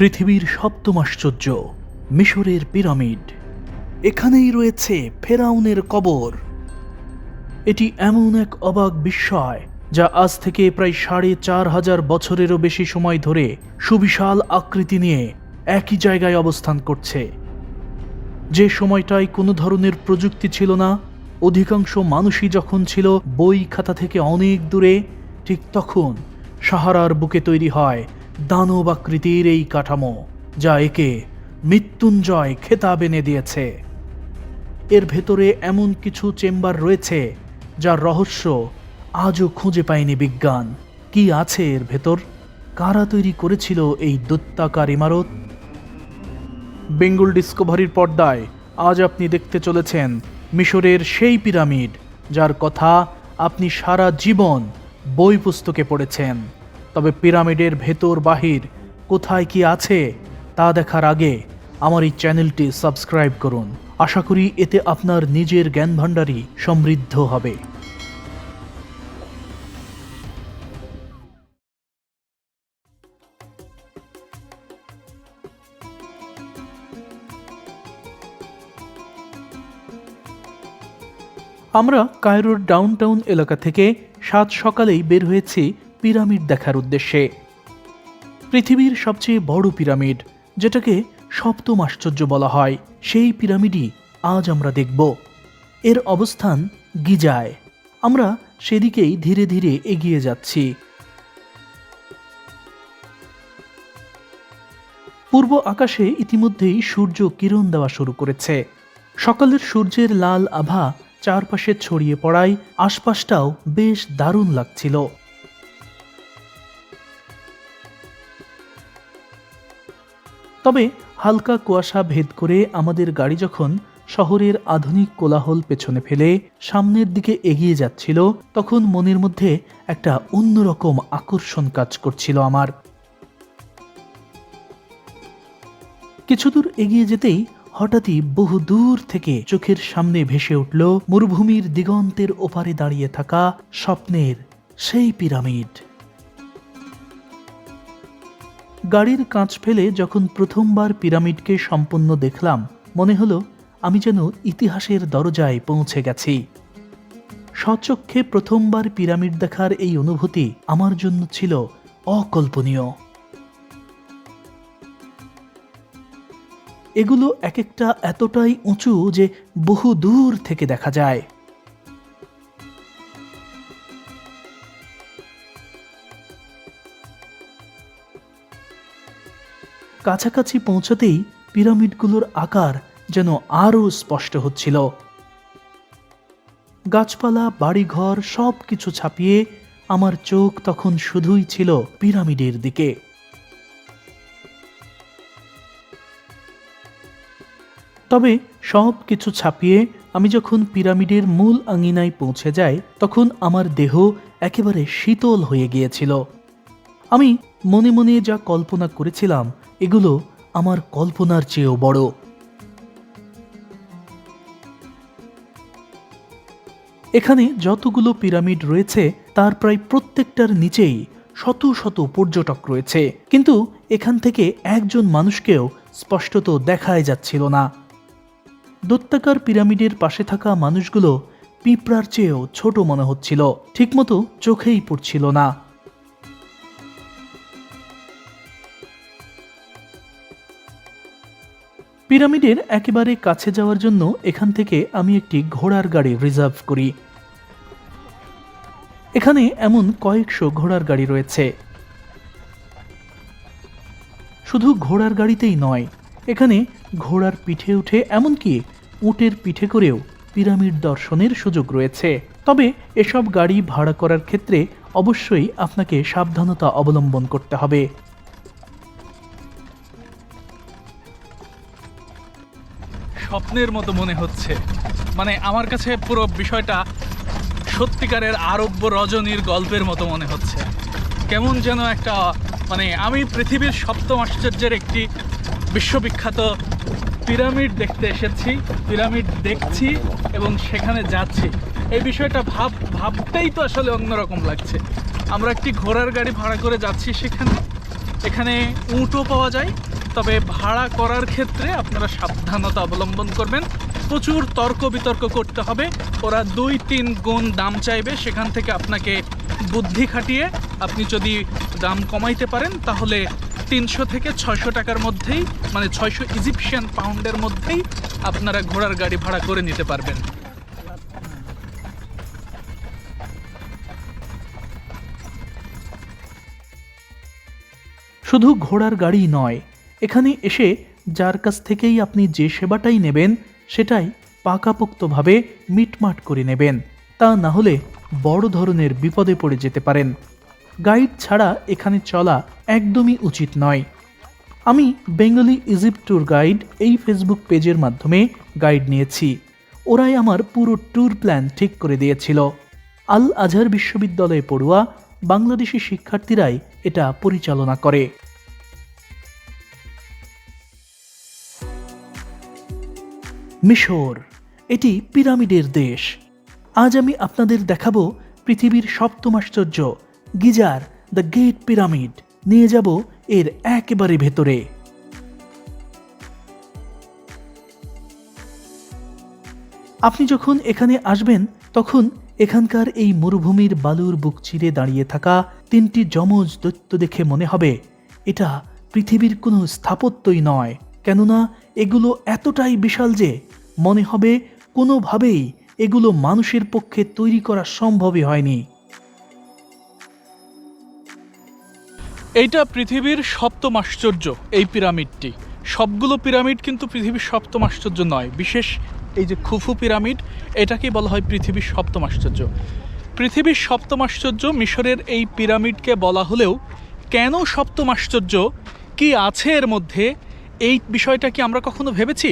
পৃথিবীর সপ্তম আশ্চর্য, মিশরের পিরামিড। এখানেই রয়েছে ফেরাউনের কবর। এটি এমন এক অবাক বিস্ময়, যা আজ থেকে প্রায় সাড়ে চার হাজার বছরেরও বেশি সময় ধরে সুবিশাল আকৃতি নিয়ে একই জায়গায় অবস্থান করছে। যে সময়টায় কোনো ধরনের প্রযুক্তি ছিল না, অধিকাংশ মানুষই যখন ছিল বই খাতা থেকে অনেক দূরে, ঠিক তখন সাহারার বুকে তৈরি হয় দানব আকৃতির এই কাঠামো, যা একে মৃত্যুঞ্জয় খেতাব এনে দিয়েছে। এর ভেতরে এমন কিছু চেম্বার রয়েছে, যার রহস্য আজও খুঁজে পায়নি বিজ্ঞান। কি আছে এর ভেতর? কারা তৈরি করেছিল এই দৈত্যাকার ইমারত? বেঙ্গল ডিসকভারির পর্দায় আজ আপনি দেখতে চলেছেন মিশরের সেই পিরামিড, যার কথা আপনি সারা জীবন বই পুস্তকে পড়েছেন। তবে পিরামিডের ভেতর বাহির কোথায় কি আছে তা দেখার আগে আমার এই চ্যানেলটি সাবস্ক্রাইব করুন। আশা করি এতে আপনার নিজের জ্ঞান ভাণ্ডারই সমৃদ্ধ হবে। আমরা কায়রোর ডাউনটাউন এলাকা থেকে সাত সকালেই বের হয়েছি পিরামিড দেখার উদ্দেশ্যে। পৃথিবীর সবচেয়ে বড় পিরামিড, যেটাকে সপ্তম আশ্চর্য বলা হয়, সেই পিরামিডই আজ আমরা দেখব। এর অবস্থান গিজায়। আমরা সেদিকেই ধীরে ধীরে এগিয়ে যাচ্ছি। পূর্ব আকাশে ইতিমধ্যেই সূর্য কিরণ দেওয়া শুরু করেছে। সকালের সূর্যের লাল আভা চারপাশে ছড়িয়ে পড়ায় আশপাশটাও বেশ দারুণ লাগছিল। তবে হালকা কুয়াশা ভেদ করে আমাদের গাড়ি যখন শহরের আধুনিক কোলাহল পেছনে ফেলে সামনের দিকে এগিয়ে যাচ্ছিল, তখন মনের মধ্যে একটা অন্যরকম আকর্ষণ কাজ করছিল আমার। কিছু দূর এগিয়ে যেতেই হঠাৎই বহু দূর থেকে চোখের সামনে ভেসে উঠল মরুভূমির দিগন্তের ওপারে দাঁড়িয়ে থাকা স্বপ্নের সেই পিরামিড। গাড়ির কাঁচ ফেলে যখন প্রথমবার পিরামিডকে সম্পূর্ণ দেখলাম, মনে হলো আমি যেন ইতিহাসের দরজায় পৌঁছে গেছি। স্বচক্ষে প্রথমবার পিরামিড দেখার এই অনুভূতি আমার জন্য ছিল অকল্পনীয়। এগুলো এক একটা এতটাই উঁচু যে বহু দূর থেকে দেখা যায়। কাছাকাছি পৌঁছতেই পিরামিডগুলোর আকার যেন আরও স্পষ্ট হচ্ছিল। গাছপালা, বাড়িঘর সব কিছু ছাপিয়ে আমার চোখ তখন শুধুই ছিল পিরামিডের দিকে। তবে সব কিছু ছাপিয়ে আমি যখন পিরামিডের মূল আঙিনায় পৌঁছে যাই, তখন আমার দেহ একেবারে শীতল হয়ে গিয়েছিল। আমি মনে মনে যা কল্পনা করেছিলাম এগুলো আমার কল্পনার চেয়েও বড়। এখানে যতগুলো পিরামিড রয়েছে, তার প্রায় প্রত্যেকটার নিচেই শত শত পর্যটক রয়েছে। কিন্তু এখান থেকে একজন মানুষকেও স্পষ্টত দেখাই যাচ্ছিল না। দত্তাকার পিরামিডের পাশে থাকা মানুষগুলো পিঁপড়ার চেয়েও ছোট মনে হচ্ছিল। ঠিকমতো চোখেই পড়ছিল না। পিরামিডের একেবারে কাছে যাওয়ার জন্য এখান থেকে আমি একটি ঘোড়ার গাড়ি রিজার্ভ করি। এখানে এমন কয়েকশো ঘোড়ার গাড়ি রয়েছে। শুধু ঘোড়ার গাড়িতেই নয়, এখানে ঘোড়ার পিঠে উঠে এমনকি উটের পিঠে করেও পিরামিড দর্শনের সুযোগ রয়েছে। তবে এসব গাড়ি ভাড়া করার ক্ষেত্রে অবশ্যই আপনাকে সাবধানতা অবলম্বন করতে হবে। স্বপ্নের মতো মনে হচ্ছে। মানে আমার কাছে পুরো বিষয়টা সত্যিকারের আরব্য রজনীর গল্পের মতো মনে হচ্ছে। কেমন যেন একটা মানে আমি পৃথিবীর সপ্তম আশ্চর্যের একটি বিশ্ববিখ্যাত পিরামিড দেখতে এসেছি, পিরামিড দেখছি এবং সেখানে যাচ্ছি। এই বিষয়টা ভাব, ভাবতেই তো আসলে অন্যরকম লাগছে। আমরা একটি ঘোড়ার গাড়ি ভাড়া করে যাচ্ছি সেখানে। এখানে উটও পাওয়া যায় তবে ভাড়া করার ক্ষেত্রে আপনারা সাবধানতা অবলম্বন করবেন। প্রচুর তর্ক বিতর্ক করতে হবে। ওরা দুই তিন গুণ দাম চাইবে, সেখান থেকে আপনাকে বুদ্ধি খাটিয়ে আপনি যদি দাম কমাইতে পারেন, তাহলে তিনশো থেকে ছয়শো টাকার মধ্যেই মানে ছয়শো ইজিপশিয়ান পাউন্ডের মধ্যেই আপনারা ঘোড়ার গাড়ি ভাড়া করে নিতে পারবেন। শুধু ঘোড়ার গাড়ি নয় এখানে এসে যার কাছ থেকেই আপনি যে সেবাটাই নেবেন, সেটাই পাকাপোক্তভাবে মিটমাট করে নেবেন। তা না হলে বড় ধরনের বিপদে পড়ে যেতে পারেন। গাইড ছাড়া এখানে চলা একদমই উচিত নয়। আমি বেঙ্গলি ইজিপ্ট ট্যুর গাইড এই ফেসবুক পেজের মাধ্যমে গাইড নিয়েছি। ওরাই আমার পুরো ট্যুর প্ল্যান ঠিক করে দিয়েছিল। আল আজহার বিশ্ববিদ্যালয়ে পড়ুয়া বাংলাদেশি শিক্ষার্থীরাই এটা পরিচালনা করে। মিশর। এটি পিরামিডের দেশ। আজ আমি আপনাদের দেখাবো পৃথিবীর সপ্তম আশ্চর্য, গিজার, দ্য গেট পিরামিড। নিয়ে যাব এর একেবারে ভেতরে। আপনি যখন এখানে আসবেন, তখন এখানকার এই মরুভূমির বালুর বুক চিরে দাঁড়িয়ে থাকা তিনটি যমজ দৈত্য দেখে মনে হবে, এটা পৃথিবীর কোনো স্থাপত্যই নয়। কেননা এগুলো এতটাই বিশাল যে মনে হবে কোনোভাবেই এগুলো মানুষের পক্ষে তৈরি করা সম্ভবই হয়নি। এইটা পৃথিবীর সপ্তম আশ্চর্য, এই পিরামিডটি। সবগুলো পিরামিড কিন্তু পৃথিবীর সপ্তম আশ্চর্য নয়। বিশেষ এই যে খুফু পিরামিড, এটাকেই বলা হয় পৃথিবীর সপ্তম আশ্চর্য। পৃথিবীর সপ্তম আশ্চর্য মিশরের এই পিরামিডকে বলা হলেও কেন সপ্তম আশ্চর্য? কি আছে এর মধ্যে? এই বিষয়টা কি আমরা কখনো ভেবেছি?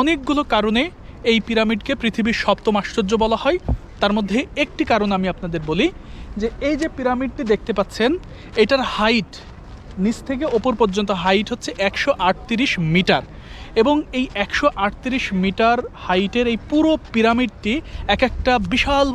অনেকগুলো কারণে এই পিরামিডকে পৃথিবীর সপ্তম আশ্চর্য বলা হয়। তার মধ্যে একটি কারণ আমি আপনাদের বলি যে এই যে পিরামিডটি দেখতে পাচ্ছেন, এটার হাইট নিচ থেকে ওপর পর্যন্ত হাইট হচ্ছে একশো আটত্রিশ মিটার এবং এই একশো আটত্রিশ মিটার হাইটের এই পুরো পিরামিডটি এক একটা বিশাল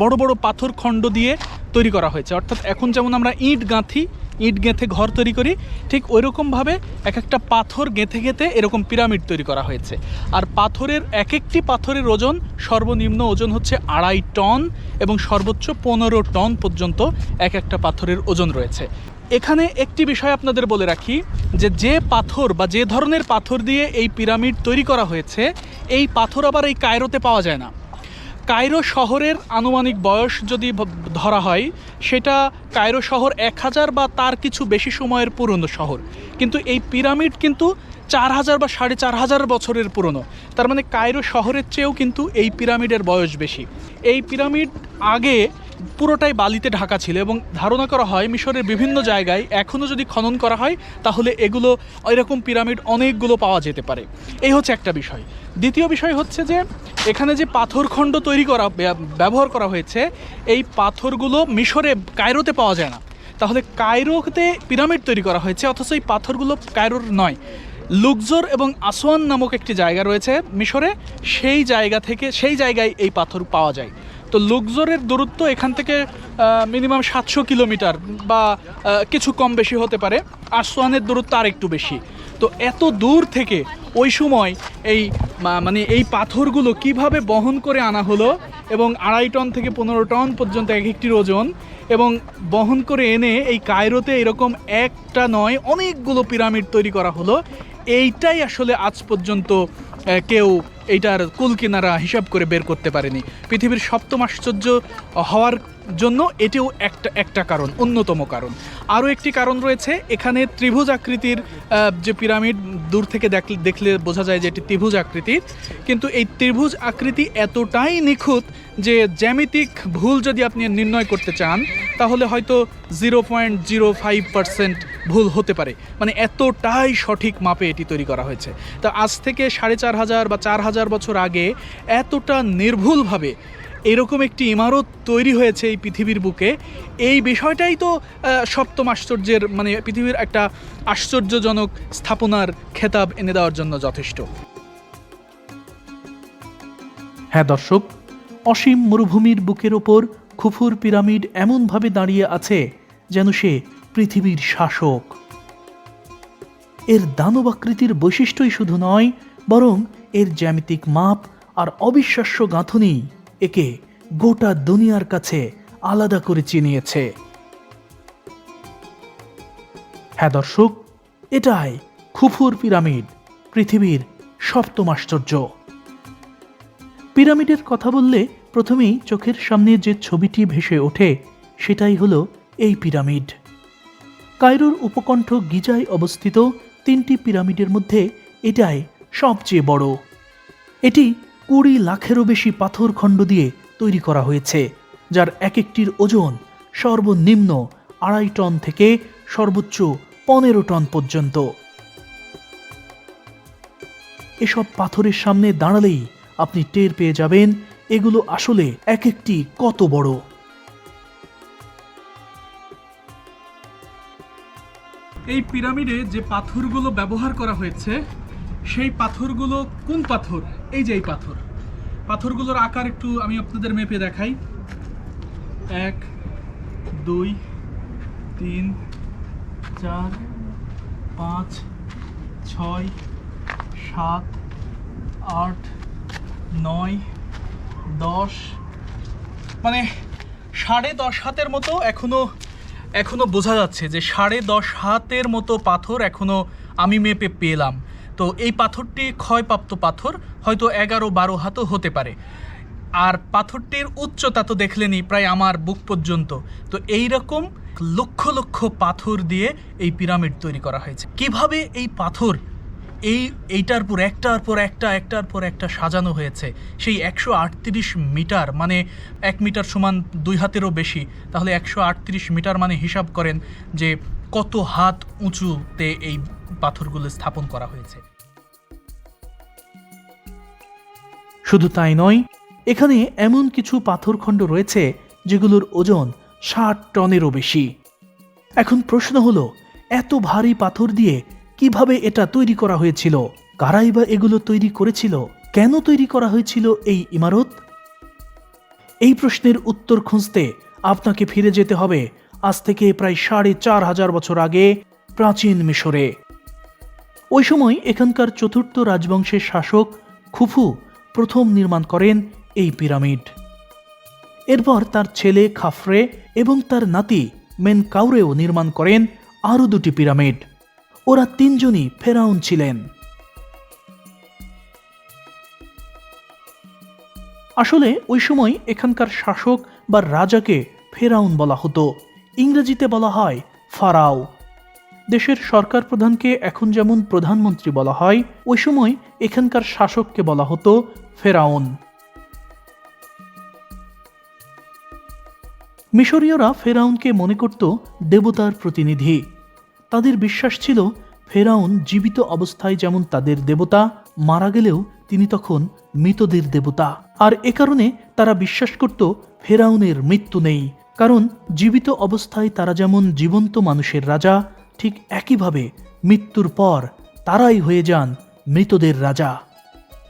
বড় বড় পাথর খণ্ড দিয়ে তৈরি করা হয়েছে। অর্থাৎ এখন যেমন আমরা ইট গাঁথি ইট গেঁথে ঘর তৈরি করি, ঠিক ওইরকমভাবে এক একটা পাথর গেঁথে গেঁথে এরকম পিরামিড তৈরি করা হয়েছে। আর পাথরের এক একটি পাথরের ওজন, সর্বনিম্ন ওজন হচ্ছে আড়াই টন এবং সর্বোচ্চ পনেরো টন পর্যন্ত এক একটা পাথরের ওজন রয়েছে। এখানে একটি বিষয় আপনাদের বলে রাখি যে যে পাথর বা যে ধরনের পাথর দিয়ে এই পিরামিড তৈরি করা হয়েছে, এই পাথর আবার এই কায়রোতে পাওয়া যায় না। কায়রো শহরের আনুমানিক বয়স যদি ধরা হয়, সেটা কায়রো শহর এক হাজার বা তার কিছু বেশি সময়ের পুরনো শহর। কিন্তু এই পিরামিড কিন্তু চার হাজার বা সাড়ে চার হাজার বছরের পুরনো। তার মানে কায়রো শহরের চেয়েও কিন্তু এই পিরামিডের বয়স বেশি। এই পিরামিড আগে পুরোটাই বালিতে ঢাকা ছিল এবং ধারণা করা হয় মিশরের বিভিন্ন জায়গায় এখনও যদি খনন করা হয়, তাহলে এগুলো এরকম পিরামিড অনেকগুলো পাওয়া যেতে পারে। এই হচ্ছে একটা বিষয়। দ্বিতীয় বিষয় হচ্ছে যে, এখানে যে পাথরখণ্ড তৈরি করা ব্যবহার করা হয়েছে, এই পাথরগুলো মিশরে কায়রোতে পাওয়া যায় না। তাহলে কায়রোতে পিরামিড তৈরি করা হয়েছে, অথচ এই পাথরগুলো কায়রোর নয়। লুকজোর এবং আসওয়ান নামক একটি জায়গা রয়েছে মিশরে, সেই জায়গা থেকে, সেই জায়গায় এই পাথর পাওয়া যায়। তো লুকজোরের দূরত্ব এখান থেকে মিনিমাম সাতশো কিলোমিটার বা কিছু কম বেশি হতে পারে। আসওয়ানের দূরত্ব আর একটু বেশি। তো এত দূর থেকে ওই সময় এই মানে এই পাথরগুলো কীভাবে বহন করে আনা হলো এবং আড়াই টন থেকে পনেরো টন পর্যন্ত এক একটির ওজন এবং বহন করে এনে এই কায়রোতে এরকম একটা নয়, অনেকগুলো পিরামিড তৈরি করা হলো, এইটাই আসলে আজ পর্যন্ত কেউ এইটার কুল কিনারা হিসাব করে বের করতে পারেনি। পৃথিবীর সপ্তম আশ্চর্য হওয়ার জন্য এটিও একটা একটা কারণ, অন্যতম কারণ। আরও একটি কারণ রয়েছে, এখানে ত্রিভুজ আকৃতির যে পিরামিড, দূর থেকে দেখলে দেখলে বোঝা যায় যে এটি ত্রিভুজ আকৃতির। কিন্তু এই ত্রিভুজ আকৃতি এতটাই নিখুঁত যে জ্যামিতিক ভুল যদি আপনি নির্ণয় করতে চান, তাহলে হয়তো zero point zero five percent ভুল হতে পারে। মানে এতটাই সঠিক মাপে এটি তৈরি করা হয়েছে। তা আজ থেকে সাড়ে চার হাজার বা চার হাজার বছর আগে এতটা নির্ভুলভাবে এরকম একটি ইমারত তৈরি হয়েছে এই পৃথিবীর বুকে। এই বিষয়টাই তো সপ্তম আশ্চর্যের মানে পৃথিবীর একটা আশ্চর্যজনক স্থাপনার খেতাব এনে দেওয়ার জন্য যথেষ্ট। হ্যাঁ দর্শক, অসীম মরুভূমির বুকের ওপর খুফুর পিরামিড এমনভাবে দাঁড়িয়ে আছে যেন সে পৃথিবীর শাসক। এর দানবাকৃতির বৈশিষ্ট্যই শুধু নয়, বরং এর জ্যামিতিক মাপ আর অবিশ্বাস্য গাঁথনি একে গোটা দুনিয়ার কাছে আলাদা করে চিনিয়েছে। হ্যাঁ দর্শক, এটাই খুফুর পিরামিড, পৃথিবীর সপ্তম আশ্চর্য। পিরামিডের কথা বললে প্রথমেই চোখের সামনে যে ছবিটি ভেসে ওঠে, সেটাই হলো এই পিরামিড। কায়রোর উপকণ্ঠ গিজায় অবস্থিত তিনটি পিরামিডের মধ্যে এটাই সবচেয়ে বড়। এটি কুড়ি লাখেরও বেশি পাথর খণ্ড দিয়ে তৈরি করা হয়েছে, যার এক একটির ওজন সর্বনিম্ন আড়াই টন থেকে সর্বোচ্চ পনেরো টন পর্যন্ত। এসব পাথরের সামনে দাঁড়ালেই আপনি টের পেয়ে যাবেন, এগুলো আসলে এক একটি কত বড়। এই পিরামিডে যে পাথরগুলো ব্যবহার করা হয়েছে, সেই পাথরগুলো কোন পাথর? এই যে এই পাথর। পাথরগুলোর আকার একটু আমি আপনাদের মেপে দেখাই। এক, দুই, তিন, চার, পাঁচ, ছয়, সাত, আট, নয়, দশ মানে সাড়ে দশ হাতের মতো এখনও এখনও বোঝা যাচ্ছে যে সাড়ে দশ হাতের মতো পাথর এখনও আমি মেপে পেলাম। তো এই পাথরটি ক্ষয়প্রাপ্ত পাথর। হয়তো এগারো বারো হাতও হতে পারে। আর পাথরটির উচ্চতা তো দেখলেনি প্রায় আমার বুক পর্যন্ত। তো এই রকম লক্ষ লক্ষ পাথর দিয়ে এই পিরামিড তৈরি করা হয়েছে। কীভাবে এই পাথর এই এইটার পর একটার পর একটা, একটার পর একটা সাজানো হয়েছে? সেই একশো আটত্রিশ মিটার মানে এক মিটার সমান দুই হাতেরও বেশি। তাহলে একশো আটত্রিশ মিটার মানে হিসাব করেন যে কত হাত উঁচুতে এই পাথরগুলো স্থাপন করা হয়েছে। শুধু তাই নয়, এখানে এমন কিছু পাথরখণ্ড রয়েছে যেগুলোর ওজন ষাট টনেরও বেশি। এখন প্রশ্ন হলো, এত ভারী পাথর দিয়ে কীভাবে এটা তৈরি করা হয়েছিল? কারাই বা এগুলো তৈরি করেছিল? কেন তৈরি করা হয়েছিল এই ইমারত? এই প্রশ্নের উত্তর খুঁজতে আপনাকে ফিরে যেতে হবে আজ থেকে প্রায় সাড়ে চার হাজার বছর আগে প্রাচীন মিশরে। ওই সময় এখানকার চতুর্থ রাজবংশের শাসক খুফু প্রথম নির্মাণ করেন এই পিরামিড। এরপর তার ছেলে খাফরে এবং তার নাতি মেনকাউরেও নির্মাণ করেন আরও দুটি পিরামিড। ওরা তিনজনই ফেরাউন ছিলেন। আসলে ওই সময় এখানকার শাসক বা রাজাকে ফেরাউন বলা হতো। ইংরেজিতে বলা হয় ফারাও। দেশের সরকার প্রধানকে এখন যেমন প্রধানমন্ত্রী বলা হয়, ওই সময় এখানকার শাসককে বলা হতো ফেরাউন। মিশরীয়রা ফেরাউনকে মনে করত দেবতার প্রতিনিধি। তাদের বিশ্বাস ছিল ফেরাউন জীবিত অবস্থায় যেমন তাদের দেবতা, মারা গেলেও তিনি তখন মৃতদের দেবতা। আর এ কারণে তারা বিশ্বাস করত ফেরাউনের মৃত্যু নেই, কারণ জীবিত অবস্থায় তারা যেমন জীবন্ত মানুষের রাজা ঠিক একইভাবে মৃত্যুর পর তারাই হয়ে যান মৃতদের রাজা।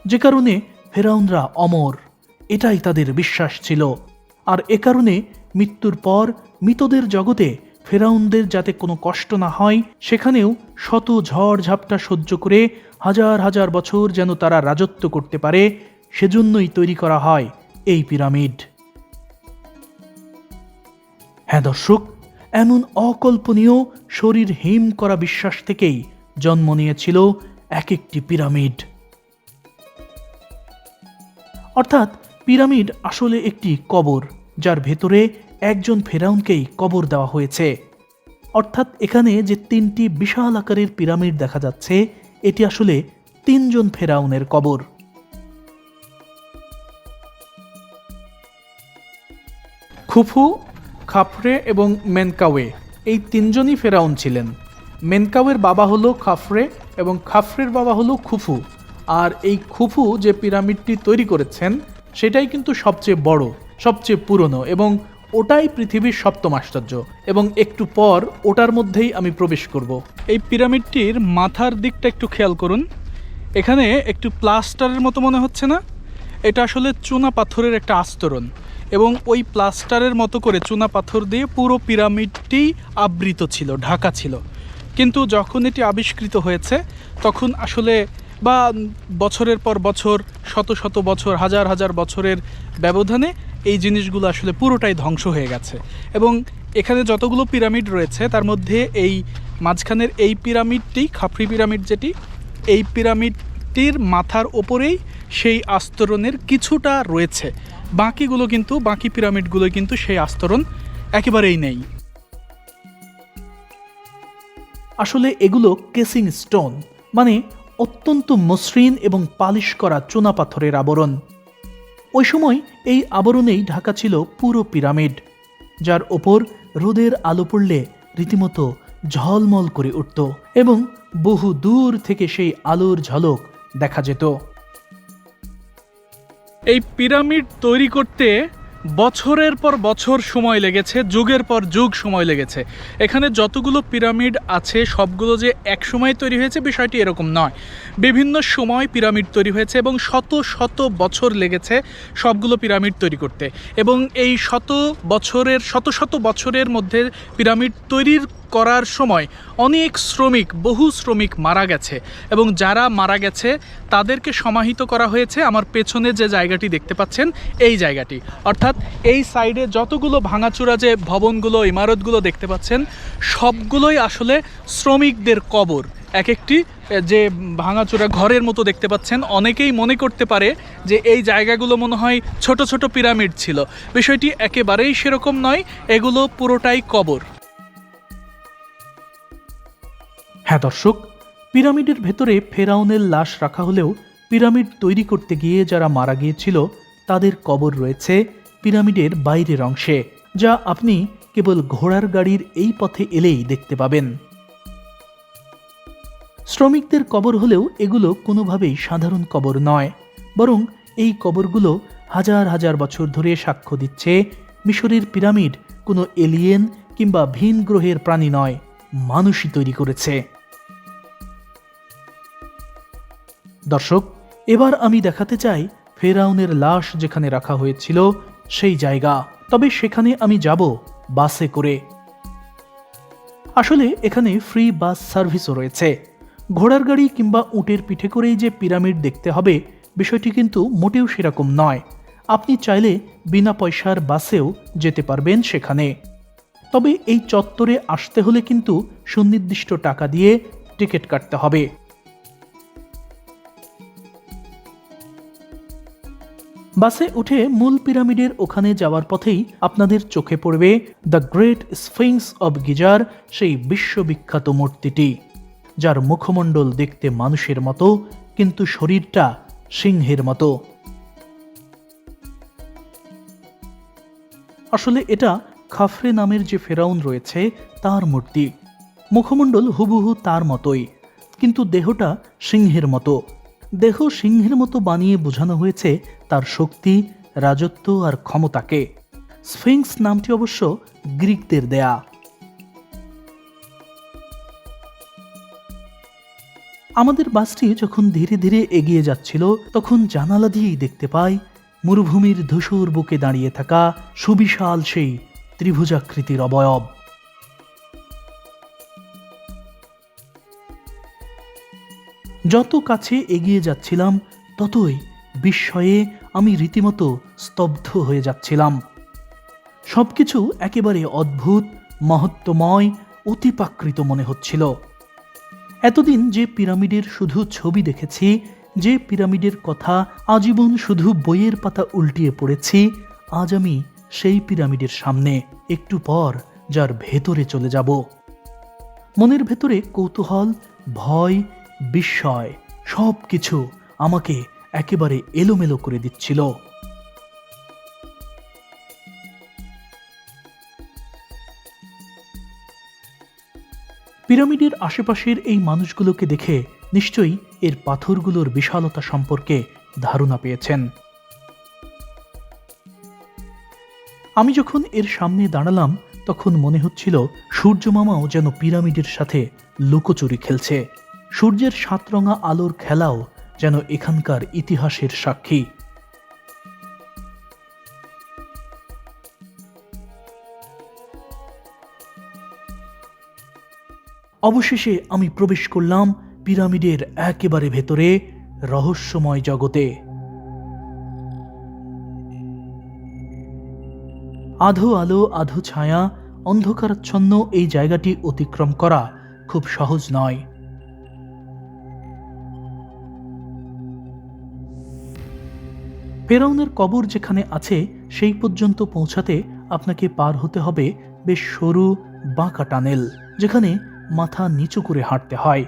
যে কারণে ফেরাউনরা অমর, এটাই তাদের বিশ্বাস ছিল। আর এ কারণে মৃত্যুর পর মৃতদের জগতে ফেরাউনদের যাতে কোনো কষ্ট না হয়, সেখানেও শত ঝড় ঝাপটা সহ্য করে হাজার হাজার বছর যেন তারা রাজত্ব করতে পারে, সেজন্যই তৈরি করা হয় এই পিরামিড। হ্যাঁ দর্শক এমন অকল্পনীয় শরীর হিম করা বিশ্বাস থেকেই জন্ম নিয়েছিল এক একটি পিরামিড। অর্থাৎ পিরামিড আসলে একটি কবর, যার ভেতরে একজন ফেরাউনকেই কবর দেওয়া হয়েছে। অর্থাৎ এখানে যে তিনটি বিশাল আকারের পিরামিড দেখা যাচ্ছে, এটি আসলে তিনজন ফেরাউনের কবর। খুফু খাফরে এবং মেনকাওয়ে। এই তিনজনই ফেরাউন ছিলেন। মেনকাওয়ের বাবা হলো খাফরে এবং খাফরের বাবা হলো খুফু। আর এই খুফু যে পিরামিডটি তৈরি করেছেন, সেটাই কিন্তু সবচেয়ে বড়, সবচেয়ে পুরনো এবং ওটাই পৃথিবীর সপ্তম আশ্চর্য। এবং একটু পর ওটার মধ্যেই আমি প্রবেশ করব। এই পিরামিডটির মাথার দিকটা একটু খেয়াল করুন। এখানে একটু প্লাস্টারের মতো মনে হচ্ছে না? এটা আসলে চুনা পাথরের একটা আস্তরণ। এবং ওই প্লাস্টারের মতো করে চুনা পাথর দিয়ে পুরো পিরামিডটি আবৃত ছিল, ঢাকা ছিল। কিন্তু যখন এটি আবিষ্কৃত হয়েছে, তখন আসলে বা বছরের পর বছর, শত শত বছর, হাজার হাজার বছরের ব্যবধানে এই জিনিসগুলো আসলে পুরোটাই ধ্বংস হয়ে গেছে। এবং এখানে যতগুলো পিরামিড রয়েছে, তার মধ্যে এই মাঝখানের এই পিরামিডটি খাফরি পিরামিড যেটি, এই পিরামিডটির মাথার ওপরেই সেই আস্তরণের কিছুটা রয়েছে। বাকিগুলো কিন্তু, বাকি পিরামিডগুলো কিন্তু সেই আস্তরণ একেবারেই নেই। আসলে এগুলো কেসিং স্টোন মানে অত্যন্ত মসৃণ এবং পালিশ করা চুনাপাথরের আবরণ। ওই সময় এই আবরণেই ঢাকা ছিল পুরো পিরামিড, যার ওপর রোদের আলো পড়লে রীতিমতো ঝলমল করে উঠত এবং বহু দূর থেকে সেই আলোর ঝলক দেখা যেত। এই পিরামিড তৈরি করতে বছরের পর বছর সময় লেগেছে, যুগের পর যুগ সময় লেগেছে। এখানে যতগুলো পিরামিড আছে, সবগুলো যে এক সময় তৈরি হয়েছে বিষয়টি এরকম নয়। বিভিন্ন সময় পিরামিড তৈরি হয়েছে এবং শত শত বছর লেগেছে সবগুলো পিরামিড তৈরি করতে। এবং এই শত বছরের, শত শত বছরের মধ্যে পিরামিড তৈরির করার সময় অনেক শ্রমিক, বহু শ্রমিক মারা গেছে এবং যারা মারা গেছে তাদেরকে সমাহিত করা হয়েছে। আমার পেছনে যে জায়গাটি দেখতে পাচ্ছেন, এই জায়গাটি। অর্থাৎ এই সাইডে যতগুলো ভাঙাচোরা যে ভবনগুলো, ইমারতগুলো দেখতে পাচ্ছেন, সবগুলোই আসলে শ্রমিকদের কবর। এক একটি যে ভাঙাচোরা ঘরের মতো দেখতে পাচ্ছেন, অনেকেই মনে করতে পারে যে এই জায়গাগুলো মনে হয় ছোট ছোট পিরামিড ছিল। বিষয়টি একেবারেই সেরকম নয়, এগুলো পুরোটাই কবর। হ্যাঁ দর্শক, পিরামিডের ভেতরে ফেরাউনের লাশ রাখা হলেও পিরামিড তৈরি করতে গিয়ে যারা মারা গিয়েছিল, তাদের কবর রয়েছে পিরামিডের বাইরের অংশে, যা আপনি কেবল ঘোড়ার গাড়ির এই পথে এলেই দেখতে পাবেন। শ্রমিকদের কবর হলেও এগুলো কোনোভাবেই সাধারণ কবর নয়, বরং এই কবরগুলো হাজার হাজার বছর ধরে সাক্ষ্য দিচ্ছে মিশরের পিরামিড কোনো এলিয়েন কিংবা ভিন গ্রহের প্রাণী নয়, মানুষই তৈরি করেছে। দর্শক, এবার আমি দেখাতে চাই ফেরাউনের লাশ যেখানে রাখা হয়েছিল সেই জায়গা। তবে সেখানে আমি যাব বাসে করে। আসলে এখানে ফ্রি বাস সার্ভিসও রয়েছে। ঘোড়ার গাড়ি কিংবা উটের পিঠে করেই যে পিরামিড দেখতে হবে, বিষয়টি কিন্তু মোটেও সেরকম নয়। আপনি চাইলে বিনা পয়সার বাসেও যেতে পারবেন সেখানে। তবে এই চত্বরে আসতে হলে কিন্তু সুনির্দিষ্ট টাকা দিয়ে টিকিট কাটতে হবে। বাসে উঠে মূল পিরামিডের ওখানে যাওয়ার পথেই আপনাদের চোখে পড়বে দ্য গ্রেট স্ফিংস অব গিজার, সেই বিশ্ববিখ্যাত মূর্তিটি, যার মুখমণ্ডল দেখতে মানুষের মতো, কিন্তু শরীরটা সিংহের মতো। আসলে এটা খাফরে নামের যে ফেরাউন রয়েছে, তার মূর্তি। মুখমণ্ডল হুবহু তার মতোই, কিন্তু দেহটা সিংহের মতো। দেহ সিংহের মতো বানিয়ে বোঝানো হয়েছে তার শক্তি, রাজত্ব আর ক্ষমতাকে। স্ফিংস নামটি অবশ্য গ্রিকদের দেয়া। আমাদের বাসটি যখন ধীরে ধীরে এগিয়ে যাচ্ছিল, তখন জানালা দিয়েই দেখতে পাই, মরুভূমির ধূসর বুকে দাঁড়িয়ে থাকা সুবিশাল সেই ত্রিভুজাকৃতির অবয়ব। যত কাছে এগিয়ে যাচ্ছিলাম, ততই বিস্ময়ে আমি রীতিমতো স্তব্ধ হয়ে যাচ্ছিলাম। সবকিছু একেবারে অদ্ভুত, মহত্বময়, অতিপাকৃত মনে হচ্ছিল। এতদিন যে পিরামিডের শুধু ছবি দেখেছি, যে পিরামিডের কথা আজীবন শুধু বইয়ের পাতা উল্টিয়ে পড়েছি, আজ আমি সেই পিরামিডের সামনে, একটু পর যার ভেতরে চলে যাব। মনের ভেতরে কৌতূহল, ভয় বিস্ময় সব কিছু আমাকে একেবারে এলোমেলো করে দিচ্ছিল। পিরামিডের আশেপাশের এই মানুষগুলোকে দেখে নিশ্চয়ই এর পাথরগুলোর বিশালতা সম্পর্কে ধারণা পেয়েছেন। আমি যখন এর সামনে দাঁড়ালাম, তখন মনে হচ্ছিল সূর্য মামাও যেন পিরামিডের সাথে লুকোচুরি খেলছে। সূর্যের সাতরঙা আলোর খেলাও যেন এখানকার ইতিহাসের সাক্ষী। অবশেষে আমি প্রবেশ করলাম পিরামিডের একেবারে ভেতরে, রহস্যময় জগতে। আধো আলো, আধো ছায়া, অন্ধকারাচ্ছন্ন এই জায়গাটি অতিক্রম করা খুব সহজ নয়। ফেরাউনের কবর যেখানে আছে, সেই পর্যন্ত পৌঁছাতে আপনাকে পার হতে হবে বেশ সরু বাঁকা টানেল, যেখানে মাথা নিচু করে হাঁটতে হয়।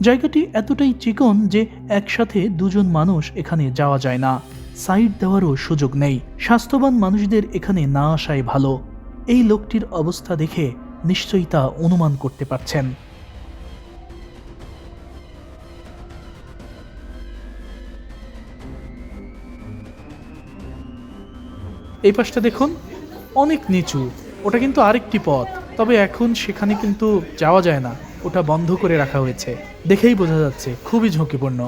জায়গাটি এতটাই চিকন যে একসাথে দুজন মানুষ এখানে যাওয়া যায় না। সাইড দেওয়ারও সুযোগ নেই। স্বাস্থ্যবান মানুষদের এখানে না আসাই ভালো। এই লোকটির অবস্থা দেখে নিশ্চয়ই তা অনুমান করতে পারছেন। এই পাশটা দেখুন, অনেক নিচু। ওটা কিন্তু আরেকটি পথ, তবে এখন সেখানে কিন্তু যাওয়া যায় না। ওটা বন্ধ করে রাখা হয়েছে। দেখেই বোঝা যাচ্ছে, খুবই ঝুঁকিপূর্ণ।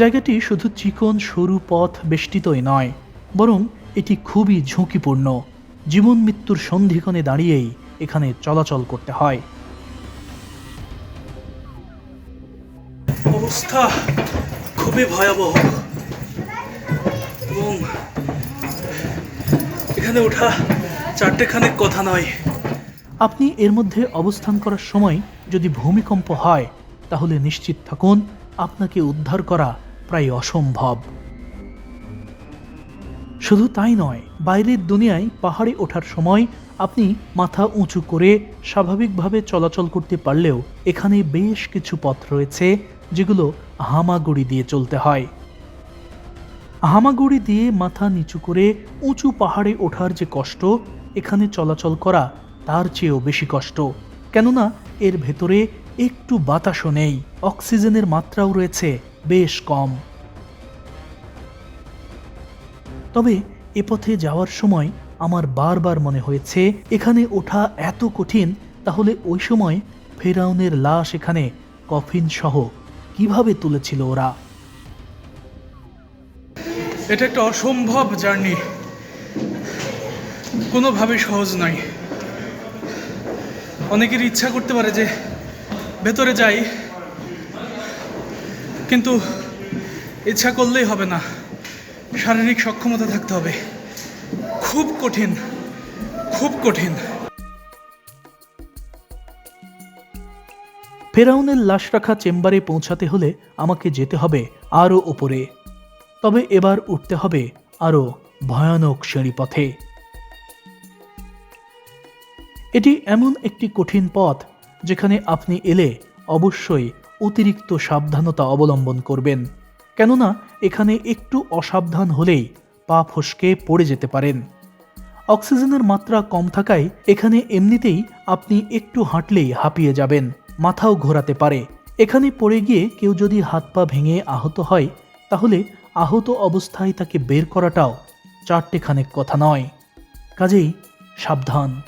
জায়গাটি শুধু চিকন, সরু পথ বেষ্টিতই নয়, বরং এটি খুবই ঝুঁকিপূর্ণ। জীবন মৃত্যুর সন্ধিক্ষণে দাঁড়িয়েই এখানে চলাচল করতে হয়। অবস্থা খুবই ভয়াবহ এবং এখানে ওঠা চারটেখানেক কথা নয়। আপনি এর মধ্যে অবস্থান করার সময় যদি ভূমিকম্প হয়, তাহলে নিশ্চিত থাকুন, আপনাকে উদ্ধার করা প্রায় অসম্ভব। শুধু তাই নয়, বাইরের দুনিয়ায় পাহাড়ে ওঠার সময় আপনি মাথা উঁচু করে স্বাভাবিকভাবে চলাচল করতে পারলেও এখানে বেশ কিছু পথ রয়েছে, যেগুলো হামাগুড়ি দিয়ে চলতে হয়। হামাগুড়ি দিয়ে মাথা নিচু করে উঁচু পাহাড়ে ওঠার যে কষ্ট, এখানে চলাচল করা তার চেয়েও বেশি কষ্ট। কেননা এর ভেতরে একটু বাতাসও নেই, অক্সিজেনের মাত্রাও রয়েছে বেশ কম। তবে এ পথে যাওয়ার সময় আমার বারবার মনে হয়েছে, এখানে ওঠা এত কঠিন, তাহলে ওই সময় ফেরাউনের লাশ এখানে কফিন সহ কীভাবে তুলেছিল ওরা? এটা একটা অসম্ভব জার্নি। কোনোভাবে সহজ নয়। অনেকের ইচ্ছা করতে পারে যে ভেতরে যাই, কিন্তু ইচ্ছা করলেই হবে না। শারীরিক সক্ষমতা থাকতে হবে। খুব কঠিন খুব কঠিন। ফেরাউনের লাশ রাখা চেম্বারে পৌঁছাতে হলে আমাকে যেতে হবে আরও ওপরে তবে এবার উঠতে হবে আরও ভয়ানক সিঁড়িপথে এটি এমন একটি কঠিন পথ যেখানে আপনি এলে অবশ্যই অতিরিক্ত সাবধানতা অবলম্বন করবেন, কেননা এখানে একটু অসাবধান হলেই পা ফসকে পড়ে যেতে পারেন। অক্সিজেনের মাত্রা কম থাকায় এখানে এমনিতেই আপনি একটু হাঁটলেই হাঁপিয়ে যাবেন, মাথাও ঘোরাতে পারে। এখানে পড়ে গিয়ে কেউ যদি হাত পা ভেঙে আহত হয়, তাহলে আহত অবস্থায় তাকে বের করাটাও চারটেখানেক কথা নয়। কাজেই সাবধান।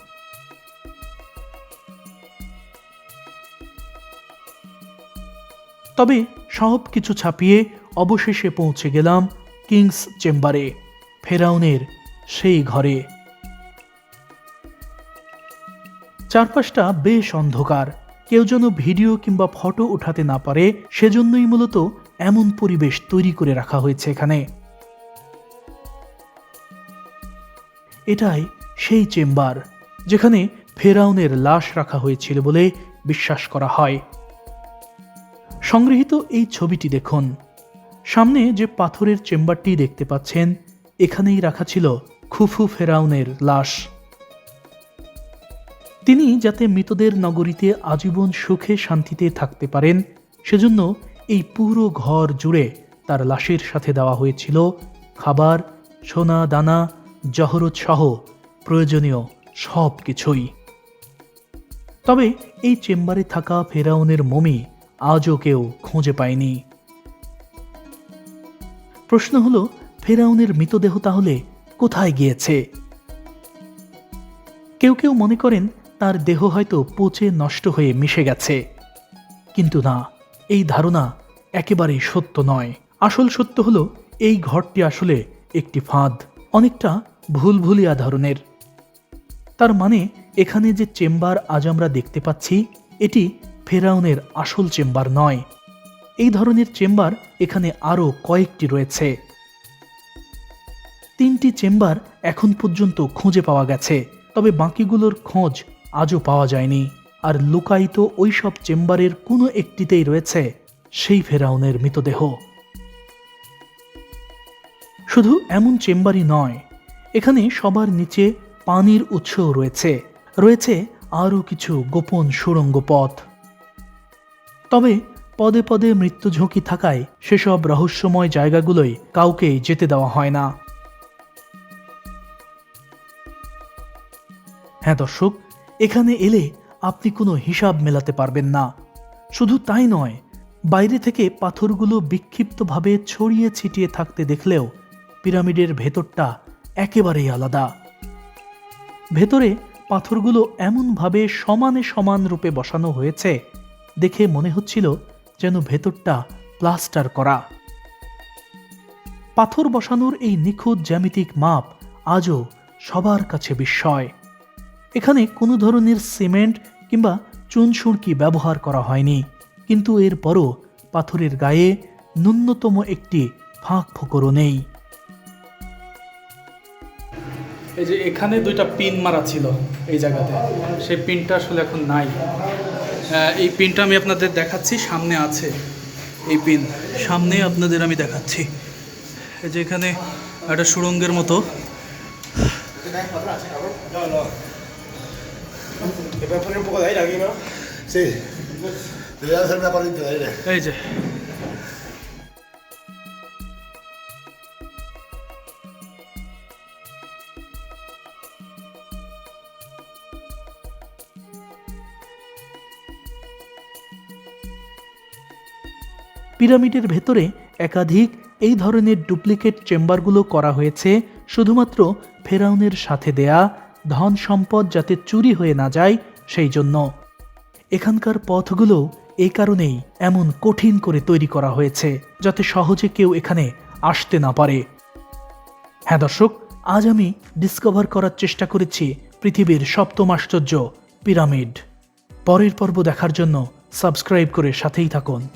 তবে সব কিছু ছাপিয়ে অবশেষে পৌঁছে গেলাম কিংস চেম্বারে, ফেরাউনের সেই ঘরে। চারপাশটা বেশ অন্ধকার। কেউ যেন ভিডিও কিংবা ফটো উঠাতে না পারে, সেজন্যই মূলত এমন পরিবেশ তৈরি করে রাখা হয়েছে এখানে। এটাই সেই চেম্বার যেখানে ফেরাউনের লাশ রাখা হয়েছিল বলে বিশ্বাস করা হয়। সংগৃহীত এই ছবিটি দেখুন। সামনে যে পাথরের চেম্বারটি দেখতে পাচ্ছেন, এখানেই রাখা ছিল খুফু ফেরাউনের লাশ। তিনি যাতে মৃতদের নগরীতে আজীবন সুখে শান্তিতে থাকতে পারেন, সেজন্য এই পুরো ঘর জুড়ে তার লাশের সাথে দেওয়া হয়েছিল খাবার, সোনা, দানা, জহরত সহ প্রয়োজনীয় সব কিছুই। তবে এই চেম্বারে থাকা ফেরাউনের মমি আজও কেউ খুঁজে পায়নি। প্রশ্ন হলো, ফেরাউনের মৃতদেহ তাহলে কোথায় গিয়েছে? কেউ কেউ মনে করেন, তার দেহ হয়তো পচে নষ্ট হয়ে মিশে গেছে। কিন্তু না এই ধারণা একেবারেই সত্য নয়। আসল সত্য হলো, এই ঘরটি আসলে একটি ফাঁদ, অনেকটা ভুলভুলিয়া ধরনের। তার মানে এখানে যে চেম্বার আজ আমরা দেখতে পাচ্ছি, এটি ফেরাউনের আসল চেম্বার নয়। এই ধরনের চেম্বার এখানে আরও কয়েকটি রয়েছে। তিনটি চেম্বার এখন পর্যন্ত খুঁজে পাওয়া গেছে, তবে বাকিগুলোর খোঁজ আজও পাওয়া যায়নি। আর লুকায়িত ওইসব চেম্বারের কোনো একটিতেই রয়েছে সেই ফেরাউনের মৃতদেহ। শুধু এমন চেম্বারই নয়, এখানে সবার নিচে পানির উৎসও রয়েছে রয়েছে আরও কিছু গোপন সুড়ঙ্গ পথ। তবে পদে পদে মৃত্যু ঝুঁকি থাকায় সেসব রহস্যময় জায়গাগুলোই কাউকেই যেতে দেওয়া হয় না। হ্যাঁ দর্শক, এখানে এলে আপনি কোনো হিসাব মেলাতে পারবেন না। শুধু তাই নয়, বাইরে থেকে পাথরগুলো বিক্ষিপ্তভাবে ছড়িয়ে ছিটিয়ে থাকতে দেখলেও পিরামিডের ভেতরটা একেবারেই আলাদা। ভেতরে পাথরগুলো এমনভাবে সমানে সমান রূপে বসানো হয়েছে দেখে মনে হচ্ছিল যেন ভেতরটা প্লাস্টার করা। পাথর বসানোর এই নিখুঁত জ্যামিতিক মাপ আজও সবার কাছে বিস্ময়। এখানে কোনো ধরনের সিমেন্ট কিংবা চুনসুরকি ব্যবহার করা হয়নি। কিন্তু এরপরও পাথরের গায়ে ন্যূনতম একটি ফাঁক ফোকরও নেই। এই যে এখানে দুইটা পিন মারা ছিল এই জায়গাতে সেই পিনটা আসলে এখন নাই। আহ, এই পিনটা আমি আপনাদের দেখাচ্ছি সামনে আছে এই পিন। সামনে আপনাদের আমি দেখাচ্ছি। এই যে এখানে একটা সুড়ঙ্গের মতো। ¿Te puedes poner un poco de aire aquí, no? Sí. Te voy a hacer una palita de aire. যে পিরামিডের ভেতরে একাধিক এই ধরনের ডুপ্লিকেট চেম্বারগুলো করা হয়েছে শুধুমাত্র ফেরাউনের সাথে দেয়া ধন সম্পদ যাতে চুরি হয়ে না যায়, সেই জন্য। এখানকার পথগুলো এই কারণেই এমন কঠিন করে তৈরি করা হয়েছে, যাতে সহজে কেউ এখানে আসতে না পারে। হ্যাঁ দর্শক, আজ আমি ডিসকভার করার চেষ্টা করেছি পৃথিবীর সপ্তম আশ্চর্য পিরামিড। পরের পর্ব দেখার জন্য সাবস্ক্রাইব করে সাথেই থাকুন।